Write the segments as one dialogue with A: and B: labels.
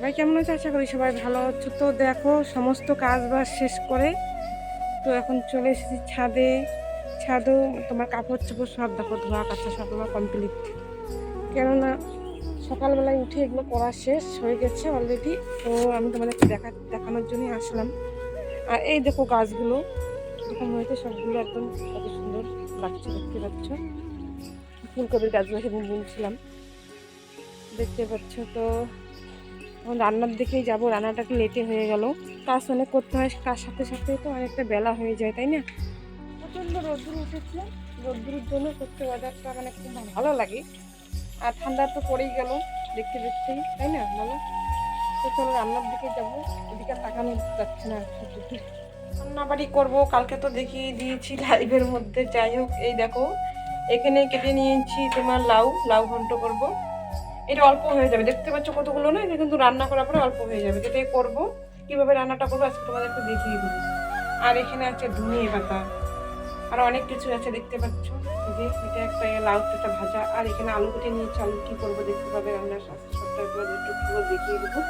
A: সবাই কেমন আছে? আশা করি সবাই ভালো আছো। তো দেখো, সমস্ত কাজ বাজ শেষ করে তো এখন চলে এসেছি ছাদে। ছাদেও তোমার কাপড় চোপড় সব দেখো, ধোয়া কাচা সব আমার কমপ্লিট কেননা সকালবেলায় উঠে এগুলো করা শেষ হয়ে গেছে অলরেডি তো আমি তোমাদেরকে দেখা, দেখানোর জন্যই আসলাম। আর এই দেখো গাছগুলো এরকম হয়েছে সবগুলো একদম কত সুন্দর লাগছে, দেখতে পাচ্ছ। ফুলকপির গাছগুলো সেদিন বুনছিলাম। দেখতে পাচ্ছ তো এখন রান্নার দিকেই যাব, রান্নাটা একটু লেটে হয়ে গেল। কাজ অনেক করতে হয় কার সাথে সাথে তো অনেকটা বেলা হয়ে যায়, তাই না? প্রচণ্ড রোদ্দুর উঠেছে। রোদ্দুরের জন্য করতে ওয়েদারটা মানে খুব ভালো লাগে। আর ঠান্ডা তো পড়েই গেল, দেখতে দেখতেই, তাই না, বলো? তো চলো রান্নার দিকে যাব, এদিকে তাকানো যাচ্ছে না কিছুতে রান্নাবাড়ি করব, কালকে তো দেখিয়ে দিয়েছি লাইভের মধ্যে, যাই হোক, এই দেখো, এখানে কেটে নিয়েছি তোমার লাউ লাউ ঘন্ট করব। এটা অল্প হয়ে যাবে। দেখতে পাচ্ছ কতগুলো না? এটা কিন্তু রান্না করার পরে অল্প হয়ে যাবে। এটাই করব, কীভাবে রান্নাটা করব আজকে তোমাদের একটু দেখিয়ে দেবো। আর এখানে আছে ধনিয়ে পাতা। আর অনেক কিছু আছে, দেখতে পাচ্ছ। যে, এটা একটা লাউ একটা ভাজা। আর এখানে আলু কেটে নিয়েছি। আলু কি করব দেখতে পাবে রান্নার স্বাস্থ্য সপ্তাহে একটু পুরো দেখিয়ে দেবো।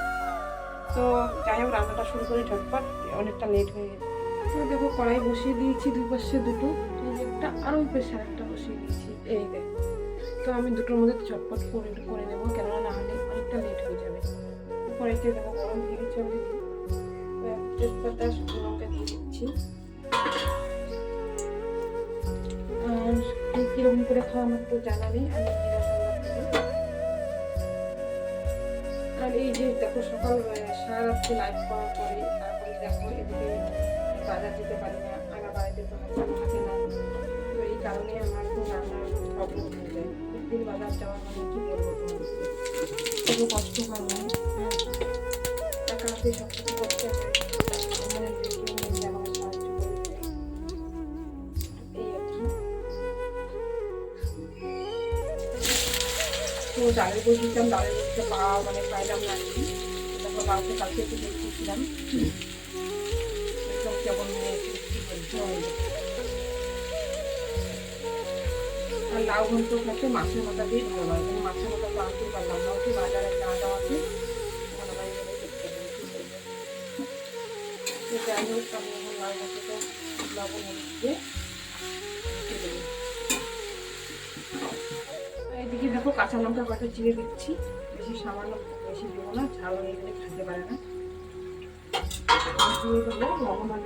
A: তো যাই হোক, রান্নাটা শুরু করি ঝটপট। অনেকটা লেট হয়ে গেছে। দেখো কড়াই বসিয়ে দিয়েছি দুই পাশে দুটো। একটা আর ওই পাশে একটা বসিয়ে দিয়েছি। এই দেখ আমি দুটোর মধ্যে চটপট করে একটু করে নেব, কেননা না হলে অনেকটা লেট হয়ে যাবে। কড়াইতে দেখো গরম দিয়ে অলরেডি তেজপাতা শুকনো লঙ্কা দিয়ে দিচ্ছি। আর কীরকম করে খাওয়া আমার তো জানা নেই, আমি আর এই যে দেখো সকাল সারা রাত্রি লাইভ করার পরে তারপরে দেখো এদিকে বাজার যেতে পারি না আমার বাড়িতে তো থাকে না। তো এই কারণে আমার খুব রান্নার প্রবলেম হয়ে যায়। বাজার যাওয়া মানে কি বলব খুব কষ্ট হয় না একা হাতে সব কিছু করতে হয় আমার বইটা পাওয়া মানে পাইলাম না তারপর কালকে একটু একদম কেমন হয়েছে কি বলছে। আর লাউ ঘন্ট খাচ্ছে মাছের মাথা দিয়ে ভালো লাগে। কিন্তু মাছের মাথা তো আনতেই পারলাম না ওকে বাজারে যা দেওয়া আছে। যাই হোক আমি এখন লাউ ঘন্টটা লবণ দিয়ে এইদিকে দেখো কাঁচা লঙ্কা কটা চিড়ে দিচ্ছি। বেশি সামান্য বেশি দেবো না, ঝাল হয়ে গেলে খেতে পারে না। দিয়ে দেবো লবণ আর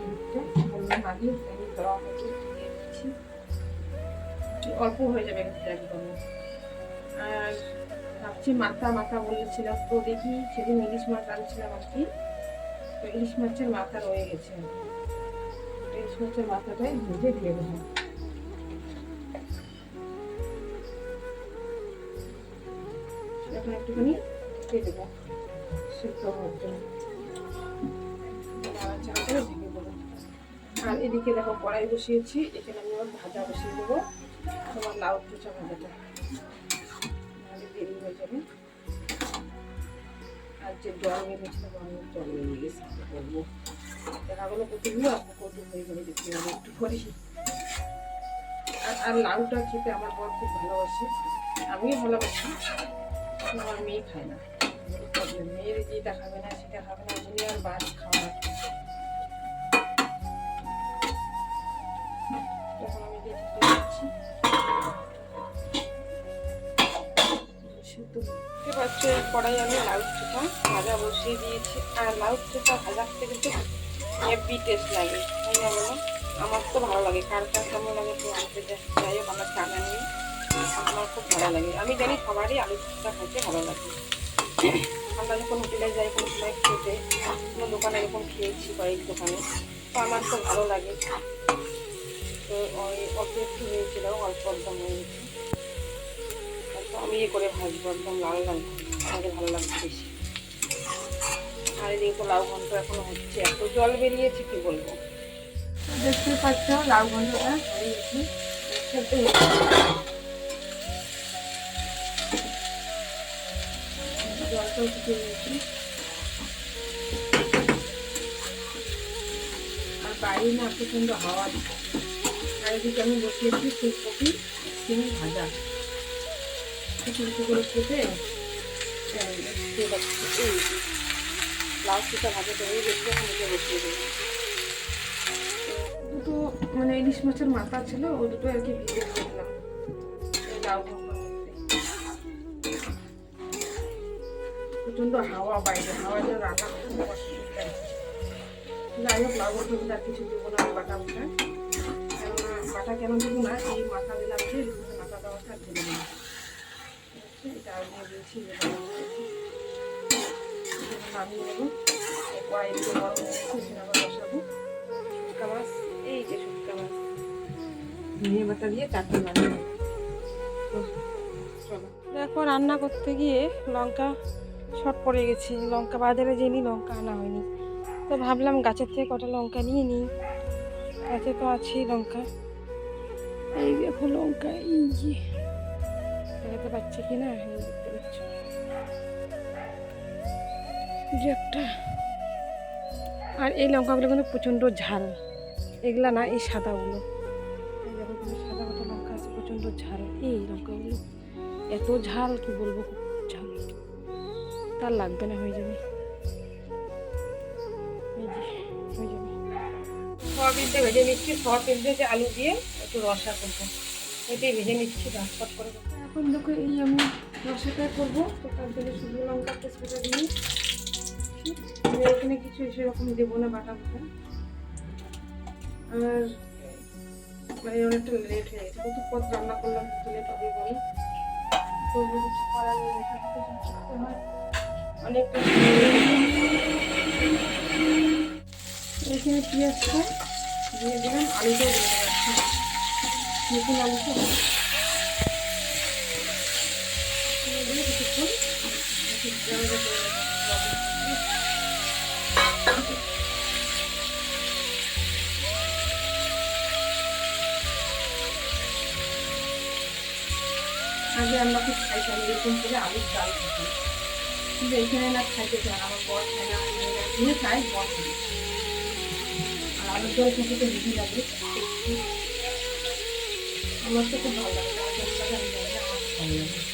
A: বললাম আগে দেওয়া হয়েছে অল্প হয়ে যাবে একদম। আর ভাবছি মাথা মাথা বলেছিলাম, তো দেখি সেদিন ইলিশ মাছ আনছিলাম আর কি। তো ইলিশ মাছের মাথা রয়ে গেছে। ইলিশ মাছের মাথাটাই ভেজে দিয়ে দেবো। এখন একটুখানি দেবো। সিদ্ধ আর এদিকে দেখো কড়াই বসিয়েছি। এখানে আমি ভাজা বসিয়ে দেবো। তোমার লাউ চোচা ভাজাটা নাহলে দেরি হয়ে যাবে। আর যে জল বেরিয়েছিল আমি জল বেরিয়ে গেছে করব? দেখা গেলো কতগুলো আপনি কত হয়ে গেলে দেখতে হবে একটু করি। আর আর লাউটা খেতে আমার বর খুব ভালোবাসে। আমিও ভালোবাসি। আমার মেয়ে খায় না। মেয়ের যেটা খাবে না, সেটা খাবে না উনি আর বাস খাওয়া দেখতে পাচ্ছ কড়াই আমি লাউ চোখা ভাজা বসিয়ে দিয়েছি। আর লাউ চোখা ভাজা খেতে কিন্তু হেভি টেস্ট লাগে, তাই না বলো? আমার তো ভালো লাগে, কার কার কেমন লাগে একটু আনতে যাই হোক, আমার জানা নেই। আমার খুব ভালো লাগে। আমি জানি সবারই আলু চোখা খেতে ভালো লাগে। আমরা যখন হোটেলে যাই, কোনো সময় খেতে, কোনো দোকানে এরকম খেয়েছি কয়েক দোকানে, তো আমার তো ভালো লাগে। তো ওই অল্প একটু হয়েছিল, অল্প একদম হয়েছে। তো আমি ইয়ে করে ভাজবো, একদম লাল লাল আমাকে ভালো লাগছে বেশি। আর এদিকে তো লাউ ঘন্ট এখনও হচ্ছে, এত জল বেরিয়েছে, কি বলব? দেখতে পাচ্ছ লাউ ঘন্টটা গেছে আর বাইরে না সুন্দর হাওয়া। এদিকে আমি বসিয়েছি ফুলকপি, সিম ভাজা। করে কেটে এই, এই, এই, এই, ব্লাউজ পিসটা ভাজাটা হয়ে গেছে এখন বসিয়ে দেবো দুটো মানে ইলিশ মাছের মাথা ছিল ওই দুটো আর কি ভিজে দিলাম এই লাউ প্রচণ্ড হাওয়া বাইরে হাওয়া জন্য রান্না করতে অসুবিধা যাই হোক লাউ ভর্তার আর কিছু দেবো না বাটা বাটা কেননা বাটা কেন দেবো না এই মাথা দিলাম যে মাথা দেওয়াটা না। এই যে দিয়ে। দেখো, রান্না করতে গিয়ে লঙ্কা শর্ট পড়ে গেছে। লঙ্কা বাজারে জেনি লঙ্কা আনা হয়নি। তো ভাবলাম গাছের থেকে কটা লঙ্কা নিয়ে নিই। গাছে তো আছেই লঙ্কা। এই দেখো লঙ্কা, এই দেখাতে পাচ্ছি কি না? দেখতে পাচ্ছ। যে একটা আর এই লঙ্কাগুলো কিন্তু প্রচণ্ড ঝাল। এগুলা না, এই সাদাগুলো। সাদা লঙ্কা আছে, প্রচণ্ড ঝাল। এই লঙ্কাগুলো এত ঝাল, কি বলব ঝাল। তার লাগবে না, হয়ে যাবে। ভেজে নিচ্ছি। সয়াবিন যে আলু দিয়ে একটু রসা করব। এটাই ভেজে নিচ্ছি, ঝটপট করে। এখন দেখো এই আমি রসাটা করব। তো তার জন্য শুকনো লঙ্কা, তেজপাতা আমি এখানে কিছু সেরকম দেবো না বাটা বাটা। আর মানে অনেকটা লেট হয়ে গেছে। কত পথ রান্না করলাম লেট হবে বলো। তো কিছু এখান অনেকটা এখানে পেঁয়াজটা দিয়ে দিলাম, আলুটাও দিয়ে দেওয়া নতুন আলুটা আগে আমরা খুব খাইতাম এরকম করে আলুর ডাল খেতাম। কিন্তু এখানে না খাইতে চায় না, আমার বর খায় না নিয়ে খাই বর খাই আর আলুর জল খেতে তো বেশি লাগে আমার তো খুব ভালো লাগে আমার ভালো লাগে।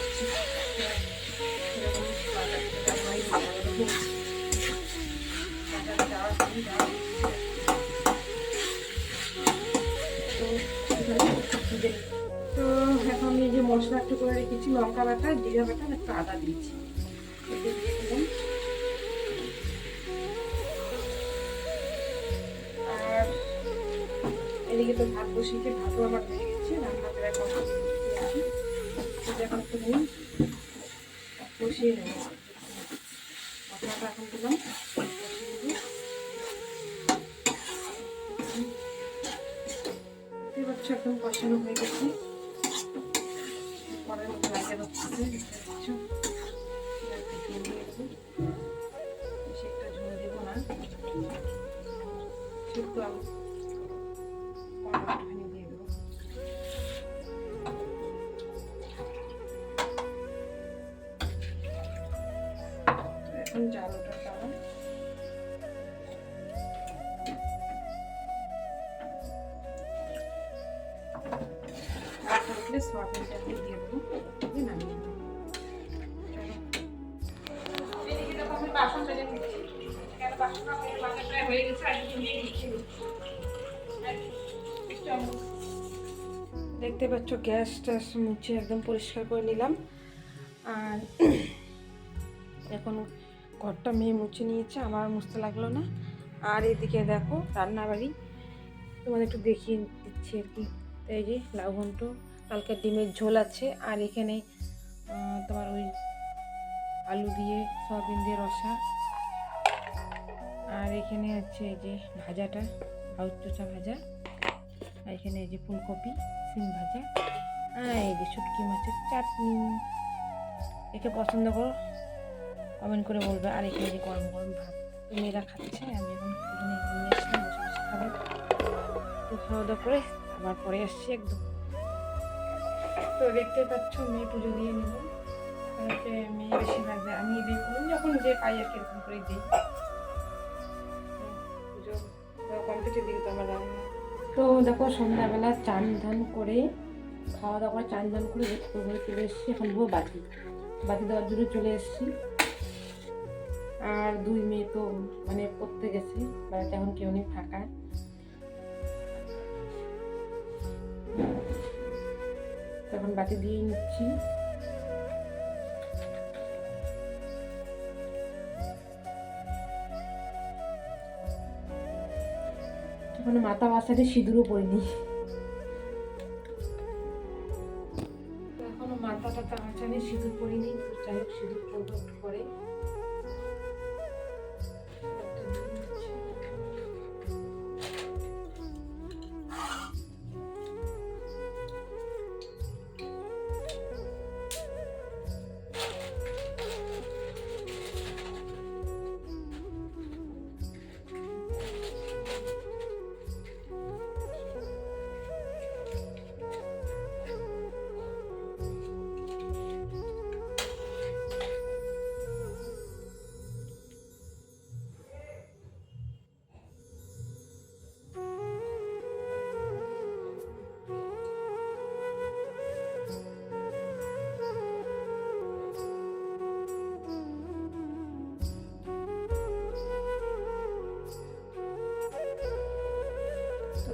A: তো এখানে এই যে মশলা একটু করে রেখেছি, লঙ্কা বাটা, জিরা বাটা একটু আদা দিয়েছি। আর এদিকে তো ভাত বসিয়েছে, ভাতও আমার হয়ে গেছে রান্না এখন একটু বসিয়ে নেব। মশলাটা এখন দিলাম। একদম কষানো হয়ে গেছে। পরের মতো লাগে হচ্ছে দিয়ে দেবো না। সেদ্ধ দেখতে পাচ্ছ, গ্যাস ট্যাস মুছে একদম পরিষ্কার করে নিলাম। আর এখন ঘরটা মেয়ে মুছে নিয়েছে, আমার মুছতে লাগল না। আর এদিকে দেখো, রান্নাবাড়ি। তোমাদের একটু দেখিয়ে দিচ্ছি আর কি। এই যে লাউ কালকে ডিমের ঝোল আছে। আর এখানে তোমার ওই আলু দিয়ে, সয়াবিন দিয়ে রসা। আর এখানে আছে এই যে ভাজাটা আউচ চোচা ভাজা, আর এখানে এই যে ফুলকপি, সিম ভাজা, আর এই যে শুটকি মাছের চাটনি। একে পছন্দ করো কমেন্ট করে বলবে। আর এখানে যে গরম গরম ভাত মেয়েরা খাচ্ছে, আমি এখন এখানে নিয়ে আসলাম বসে বসে খাব। তো খাওয়া দাওয়া করে আবার পরে আসছি একদম। তো দেখতে পাচ্ছ, মেয়ে পুজো দিয়ে নেব। মেয়ে বেশিরভাগ, আমি দেখুন যখন যে পাই আর কি এরকম করে দিই। দিকে তো দেখো, সন্ধ্যাবেলা চান ধান করে, খাওয়া দাওয়া চান ধান করে ঘরে চলে এসেছি। এখন দেবো বাতি। বাতি দেওয়ার জন্য চলে এসেছি। আর দুই মেয়ে তো মানে পড়তে গেছে, বাড়িতে এখন কেউ নেই ফাঁকা। তখন বাতি দিয়ে নিচ্ছি। এখনও মাথা বাসাতে সিঁদুরও পড়িনি। এখনও মাথা টাথা আঁচানে সিঁদুর পরিনি তো যাই হোক, সিঁদুর পরবো একটু পরে।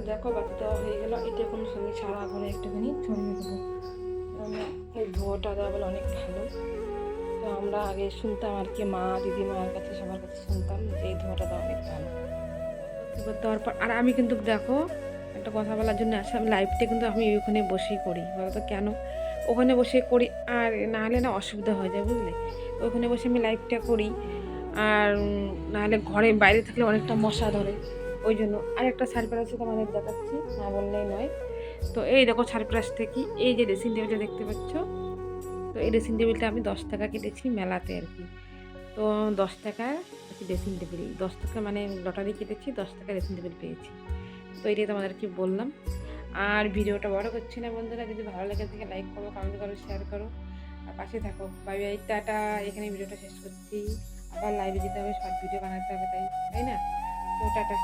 A: দেখো বাতি দেওয়া হয়ে গেল, এটা এখন সঙ্গে সারা ঘরে একটুখানি ছড়িয়ে দেবো। এই ধোঁয়াটা দেওয়া অনেক ভালো। তো আমরা আগে শুনতাম আর কি, মা দিদিমার কাছে, সবার কাছে শুনতাম যে এই ধোঁয়াটা দেওয়া অনেক ভালো। দেওয়ার পর আর আমি কিন্তু দেখো, একটা কথা বলার জন্য আসলাম লাইভটা কিন্তু আমি ওখানে বসেই করি। বলতো কেন? ওখানে বসে করি, আর না হলে না অসুবিধা হয়ে যায়, বুঝলে? ওখানে বসে আমি লাইভটা করি, আর নাহলে ঘরে বাইরে থাকলে অনেকটা মশা ধরে। ওই জন্য আর একটা সারপ্রাইজ তোমাদের দেখাচ্ছি, না বললেই নয়। তো এই দেখো সারপ্রাইজ থেকে, এই যে ড্রেসিং টেবিলটা দেখতে পাচ্ছ, তো এই ড্রেসিং টেবিলটা আমি দশ টাকা কেটেছি মেলাতে আর কি। তো দশ টাকা ড্রেসিং টেবিল দশ টাকা মানে লটারি কেটেছি, দশ টাকা ড্রেসিং টেবিল পেয়েছি। তো এটাই তোমাদেরকে বললাম। আর ভিডিওটা বড় করছি না বন্ধুরা, যদি ভালো লাগে থাকে লাইক করো কমেন্ট করো শেয়ার করো। আর পাশে থাকো। Bye bye ta-ta. এখানে ভিডিওটা শেষ করছি। আবার লাইভে যেতে হবে শর্ট ভিডিও বানাতে হবে, তাই তাই না? তো টাটা।